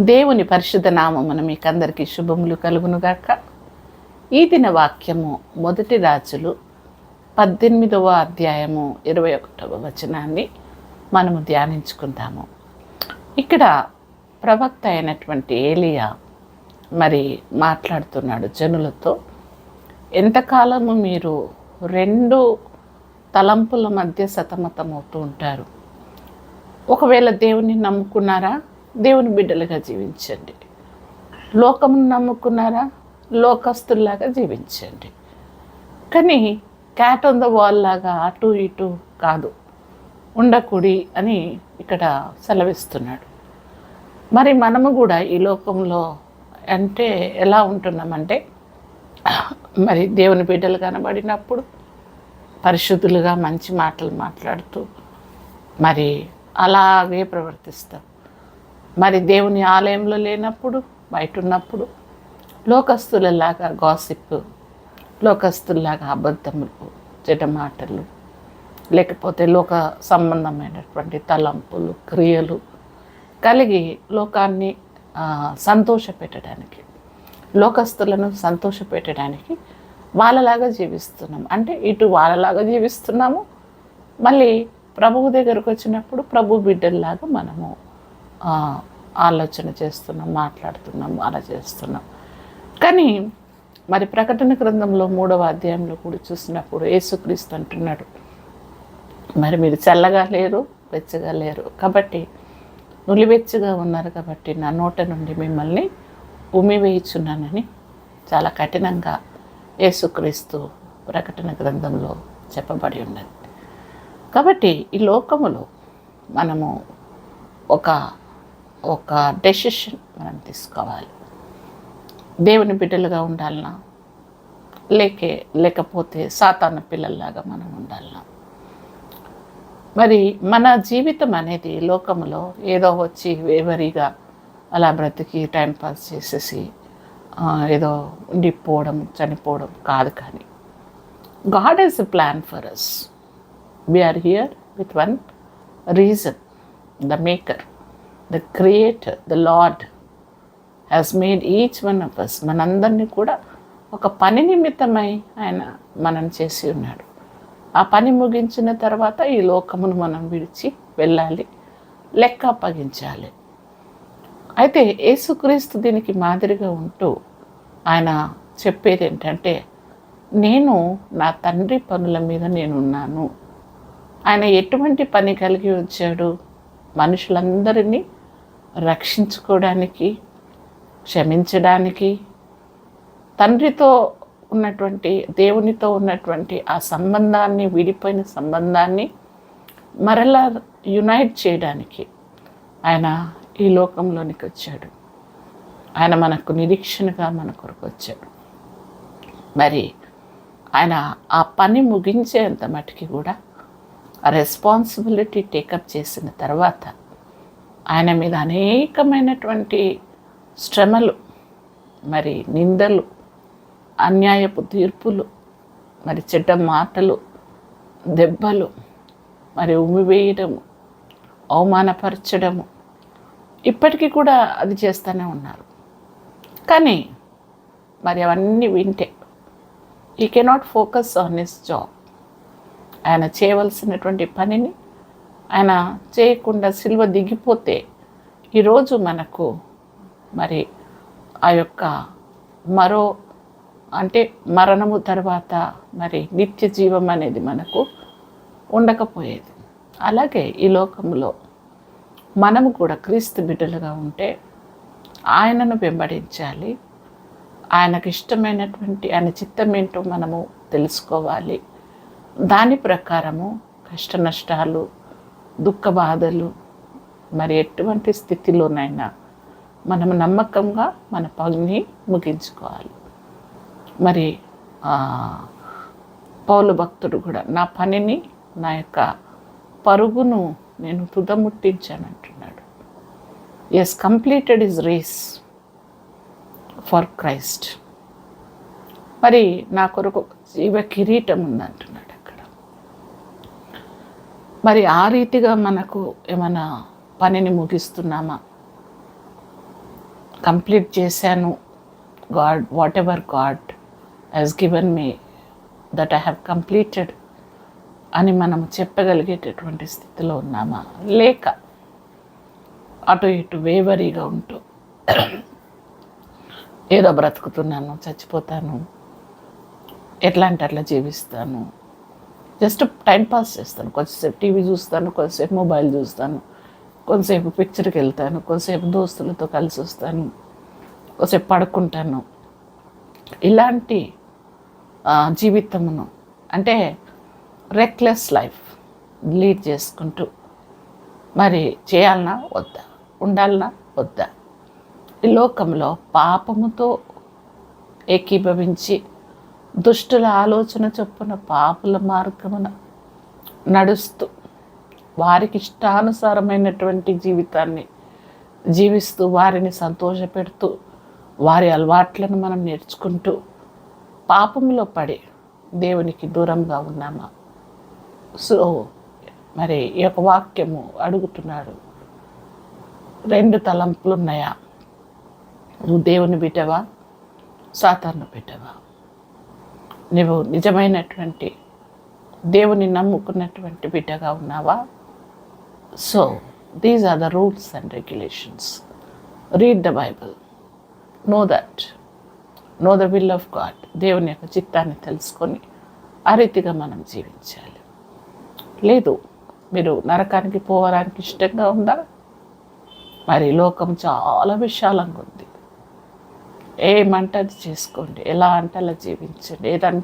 దేవుని పరిశుద్ధ నామమున మీకందరికీ శుభములు కలుగునుగాక. ఈ దిన వాక్యము మొదటి రాజులు పద్దెనిమిదవ అధ్యాయము ఇరవై ఒకటవ వచనాన్ని మనము ధ్యానించుకుందాము. ఇక్కడ ప్రవక్త అయినటువంటి ఏలియా మరి మాట్లాడుతున్నాడు జనులతో ఎంతకాలము మీరు రెండు తలంపుల మధ్య సతమతమవుతూ ఉంటారు? ఒకవేళ దేవుని నమ్ముకున్నారా? దేవుని బిడ్డలుగా జీవించండి. లోకమును నమ్ముకున్నారా? లోకస్తుల్లాగా జీవించండి. కానీ క్యాట్ ఆన్ ద వాల్ లాగా అటు ఇటు కాదు. ఉండకూడి అని ఇక్కడ సెలవిస్తున్నాడు. మరి మనము కూడా ఈ లోకంలో అంటే ఎలా ఉంటున్నామంటే మరి దేవుని బిడ్డలు కనబడినప్పుడు పరిశుద్ధులుగా మంచి మాటలు మాట్లాడుతూ మరి అలాగే ప్రవర్తిస్తాం. మరి దేవుని ఆలయంలో లేనప్పుడు బయట ఉన్నప్పుడు లోకస్తులలాగా గాసిప్ లోకస్తుల్లాగా అబద్ధములు జటమాటలు లేకపోతే లోక సంబంధమైనటువంటి తలంపులు క్రియలు కలిగి లోకాన్ని సంతోషపెట్టడానికి లోకస్తులను సంతోషపెట్టడానికి వాళ్ళలాగా జీవిస్తున్నాం. అంటే ఇటు వాళ్ళలాగా జీవిస్తున్నాము. మళ్ళీ ప్రభువు దగ్గరకు వచ్చినప్పుడు ప్రభు బిడ్డల్లాగా మనము ఆలోచన చేస్తున్నాం మాట్లాడుతున్నాం అలా చేస్తున్నాం. కానీ మరి ప్రకటన గ్రంథంలో మూడవ అధ్యాయంలో కూడా చూసినప్పుడు యేసుక్రీస్తు అంటున్నాడు మరి మీరు చల్లగా లేరు వెచ్చగా లేరు. కాబట్టి నులివెచ్చగా ఉన్నారు కాబట్టి నా నోట నుండి మిమ్మల్ని ఉమివేయుచున్నానని చాలా కఠినంగా యేసుక్రీస్తు ప్రకటన గ్రంథంలో చెప్పబడి ఉన్నది. కాబట్టి ఈ లోకములో మనము ఒక ఒక డెసిషన్ మనం తీసుకోవాలి. దేవుని బిడ్డలుగా ఉండాలన్నా లేకే లేకపోతే సాతాన పిల్లల్లాగా మనం ఉండాలన్నా మరి మన జీవితం అనేది లోకంలో ఏదో వచ్చి వేవరిగా అలా బ్రతికి టైం పాస్ చేసేసి ఏదో ఉండిపోవడం చనిపోవడం కాదు కానీ God is a plan for us we are here with one reason the maker the creator the Lord has made each one of us మనందరినీ కూడా ఒక పని నిమిత్తమై ఆయన మనం చేసి ఉన్నాడు. ఆ పని ముగించిన తర్వాత ఈ లోకమును మనం విడిచి వెళ్ళాలి లెక్క అప్పగించాలి. అయితే యేసుక్రీస్తు దీనికి మాదిరిగా ఉంటూ ఆయన చెప్పేది ఏంటంటే నేను నా తండ్రి పనుల మీద నేనున్నాను. ఆయన ఎటువంటి పని కలిగి వచ్చాడు? మనుషులందరినీ రక్షించుకోవడానికి క్షమించడానికి తండ్రితో ఉన్నటువంటి దేవునితో ఉన్నటువంటి ఆ సంబంధాన్ని విడిపోయిన సంబంధాన్ని మరలా యునైట్ చేయడానికి ఆయన ఈ లోకంలోనికి వచ్చాడు. ఆయన మనకు నిరీక్షణగా మన కొరకు వచ్చాడు. మరి ఆయన ఆ పని ముగించేంత మటుకి కూడా ఆ రెస్పాన్సిబిలిటీ టేకప్ చేసిన తర్వాత ఆయన మీద అనేకమైనటువంటి శ్రమలు మరి నిందలు అన్యాయపు తీర్పులు మరి చెడ్డ మాటలు దెబ్బలు మరి ఉమ్మివేయడము అవమానపరచడము ఇప్పటికీ కూడా అది చేస్తూనే ఉన్నారు. కానీ మరి అవన్నీ వింటే ఈ cannot focus on his job. ఆయన చేయవలసినటువంటి పనిని ఆయన చేయకుండా సిల్వ దిగిపోతే ఈరోజు మనకు మరి ఆ యొక్క మరో అంటే మరణము తర్వాత మరి నిత్య జీవం అనేది మనకు ఉండకపోయేది. అలాగే ఈ లోకంలో మనము కూడా క్రీస్తు బిడ్డలుగా ఉంటే ఆయనను వెంబడించాలి. ఆయనకు ఇష్టమైనటువంటి ఆయన చిత్తం ఏంటో మనము తెలుసుకోవాలి. దాని ప్రకారము కష్ట నష్టాలు దుఃఖ బాధలు మరి ఎటువంటి స్థితిలోనైనా మనం నమ్మకంగా మన పనిని ముగించుకోవాలి. మరి పౌలు భక్తుడు కూడా నా పనిని నా యొక్క పరుగును నేను తుదముట్టించానంటున్నాడు. Has completed his race for Christ మరి నా కొరకు జీవ కిరీటం ఉందంటున్నాడు. మరి ఆ రీతిగా మనకు ఏమైనా పనిని ముగిస్తున్నామా? కంప్లీట్ చేశాను. God whatever God has given me that I have completed అని మనం చెప్పగలిగేటటువంటి స్థితిలో ఉన్నామా? లేక అటు ఇటు వేవరీగా ఉంటూ ఏదో బ్రతుకుతున్నాను చచ్చిపోతాను ఎట్లా అంటే అట్లా జీవిస్తాను జస్ట్ టైం పాస్ చేస్తాను. కొంచెంసేపు టీవీ చూస్తాను కొంచెంసేపు మొబైల్ చూస్తాను కొంతసేపు పిక్చర్కి వెళ్తాను కొంతసేపు దోస్తులతో కలిసి వస్తాను కొంతసేపు పడుకుంటాను. ఇలాంటి జీవితమును అంటే రెక్లెస్ లైఫ్ లీడ్ చేసుకుంటూ మరి చేయాలన్నా వద్దా. ఉండాలన్నా వద్దా. ఈ లోకంలో పాపముతో ఏకీభవించి దుష్టుల ఆలోచన చొప్పున పాపుల మార్గమున నడుస్తూ వారికి ఇష్టానుసారమైనటువంటి జీవితాన్ని జీవిస్తూ వారిని సంతోషపెడుతూ వారి అలవాట్లను మనం నేర్చుకుంటూ పాపంలో పడి దేవునికి దూరంగా ఉన్నామా? సో మరి ఈ యొక్క వాక్యము అడుగుతున్నాడు. రెండు తలంపులు ఉన్నాయా నువ్వు దేవుని బిడ్డవా? సాతాను బిడ్డవా? నువ్వు నిజమైనటువంటి దేవుని నమ్ముకున్నటువంటి బిడ్డగా ఉన్నావా? So these are the rules and regulations read the Bible know that know the will of God దేవుని యొక్క చిత్తాన్ని తెలుసుకొని ఆ రీతిగా మనం జీవించాలి. లేదు మీరు నరకానికి పోవడానికి ఇష్టంగా ఉందా? మరి లోకం చాలా విశాలంగా ఉంది. ఏమంటే అది చేసుకోండి ఎలా అంటే అలా జీవించండి ఏదంటే